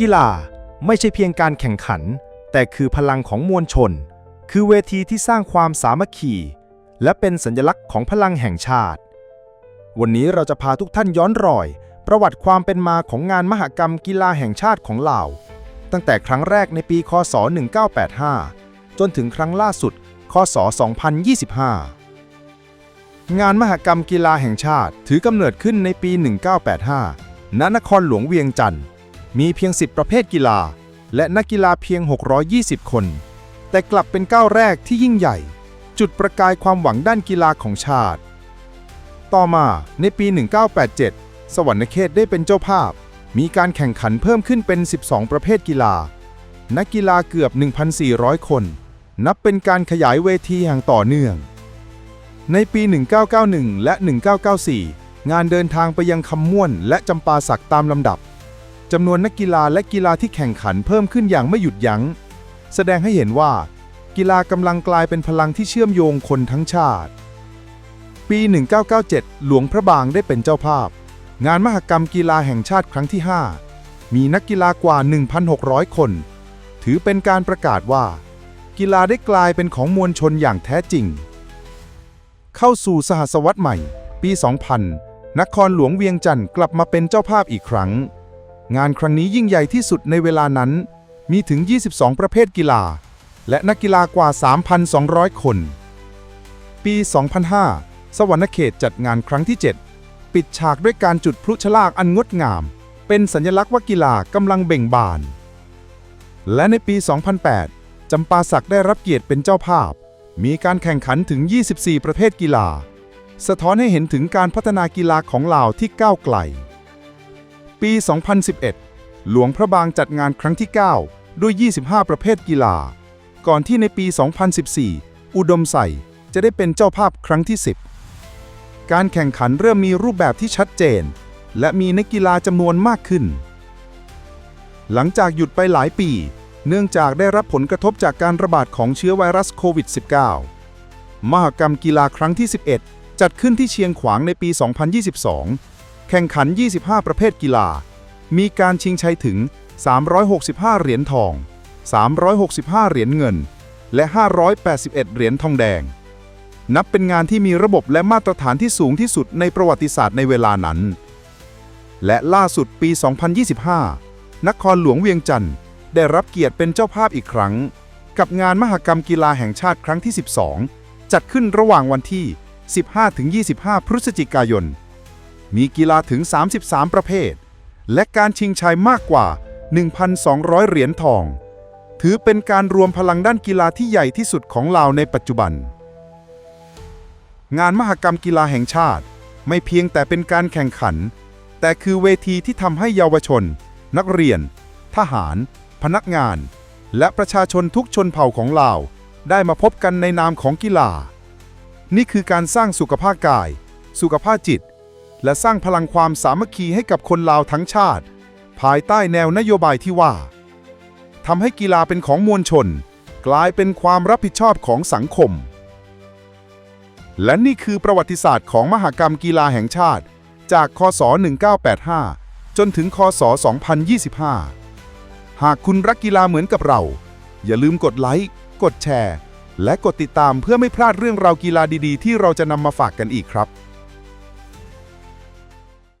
กีฬาไม่ใช่เพียงการแข่งขัน แต่คือพลังของมวลชน คือเวทีที่สร้างความสามัคคี และเป็นสัญลักษณ์ของพลังแห่งชาติ วันนี้เราจะพาทุกท่านย้อนรอย ประวัติความเป็นมาของงานมหกรรมกีฬาแห่งชาติของลาว ตั้งแต่ครั้งแรกในปี คศ 1985 จนถึงครั้งล่าสุด คศ 2025 งานมหกรรมกีฬาแห่งชาติถือกำเนิดขึ้นในปี 1985 ณ นครหลวงเวียงจันทร์ มีเพียง 10 ประเภทกีฬา และนักกีฬาเพียง 620 คน แต่กลับเป็นก้าวแรกที่ยิ่งใหญ่ จุดประกายความหวังด้านกีฬาของชาติ ต่อมาในปี 1987 สวรรณเขตได้เป็นเจ้าภาพ มีการแข่งขันเพิ่มขึ้นเป็น 12 ประเภทกีฬา นักกีฬาเกือบ 1,400 คน นับเป็นการขยายเวทีอย่างต่อเนื่อง ในปี 1991 และ 1994 งานเดินทางไปยังคำม่วนและจำปาสักตามลำดับ จำนวนนักกีฬาและกีฬาที่แข่งขันเพิ่มขึ้นอย่างไม่หยุดยัง้ง แสดงให้เห็นว่า กีฬากำลังกลายเป็นพลังที่เชื่อมโยงคนทั้งชาติ ปี 1997 หลวงพระบางได้เป็นเจ้าภาพ งานมหกรรมกีฬาแห่งชาติครั้งที่ 5 มีนักกีฬากว่า 1,600 คน ถือเป็นการประกาศว่า กีฬาได้กลายเป็นของมวลชนอย่างแท้จริง เข้าสู่สหัสวรรษใหม่ ปี 2000 นครหลวงเวียงจันทร์กลับมาเป็นเจ้าภาพอีกครั้ง งานครั้งนี้ยิ่งใหญ่ที่สุดในเวลานั้น มีถึง 22 ประเภทกีฬา และนักกีฬากว่า 3,200 คน ปี 2005 สวรรณเขตจัดงานครั้งที่ 7 ปิดฉากด้วยการจุดพลุชลากอันงดงาม เป็นสัญลักษณ์ว่ากีฬากำลังเบ่งบาน และในปี 2008 จำปาสักได้รับเกียรติเป็นเจ้าภาพ มีการแข่งขันถึง 24 ประเภทกีฬา สะท้อนให้เห็นถึงการพัฒนากีฬาของลาวที่ก้าวไกล ปี 2011 หลวงพระบางจัดงานครั้งที่ 9 ด้วย 25 ประเภทกีฬา ก่อนที่ในปี 2014 อุดมใส่จะได้เป็นเจ้าภาพครั้งที่ 10 การแข่งขันเริ่มมีรูปแบบที่ชัดเจน และมีนักกีฬาจำนวนมากขึ้น หลังจากหยุดไปหลายปี เนื่องจากได้รับผลกระทบจากการระบาดของเชื้อไวรัสโควิด -19 มหกรรมกีฬาครั้งที่ 11 จัดขึ้นที่เชียงขวางในปี 2022 แข่งขัน 25 ประเภทกีฬา มีการชิงชัยถึง 365 เหรียญทอง 365 เหรียญเงิน และ 581 เหรียญทองแดง นับเป็นงานที่มีระบบและมาตรฐานที่สูงที่สุดในประวัติศาสตร์ในเวลานั้น และล่าสุดปี 2025 นครหลวงเวียงจันทร์ได้รับเกียรติเป็นเจ้าภาพอีกครั้ง กับงานมหกรรมกีฬาแห่งชาติครั้งที่ 12 จัดขึ้นระหว่างวันที่ 15-25 พฤศจิกายน มีกีฬาถึง 33 ประเภท และการชิงชัยมากกว่า 1,200 เหรียญทอง ถือเป็นการรวมพลังด้านกีฬาที่ใหญ่ที่สุดของลาวในปัจจุบัน งานมหกรรมกีฬาแห่งชาติ ไม่เพียงแต่เป็นการแข่งขัน แต่คือเวทีที่ทำให้เยาวชน นักเรียน ทหาร พนักงาน และประชาชนทุกชนเผ่าของลาว ได้มาพบกันในนามของกีฬา นี่คือการสร้างสุขภาพกาย สุขภาพจิต และสร้างพลังความสามัคคีให้กับคนลาวทั้งชาติ ภายใต้แนวนโยบายที่ว่าทำให้กีฬาเป็นของมวลชน กลายเป็นความรับผิดชอบของสังคม และนี่คือประวัติศาสตร์ของมหกรรมกีฬาแห่งชาติ จากคศ 1985 จนถึงคศ 2025 หากคุณรักกีฬาเหมือนกับเรา อย่าลืมกดไลค์กดแชร์ และกดติดตามเพื่อไม่พลาดเรื่องราวกีฬาดีๆ ที่เราจะนำมาฝากกันอีกครับ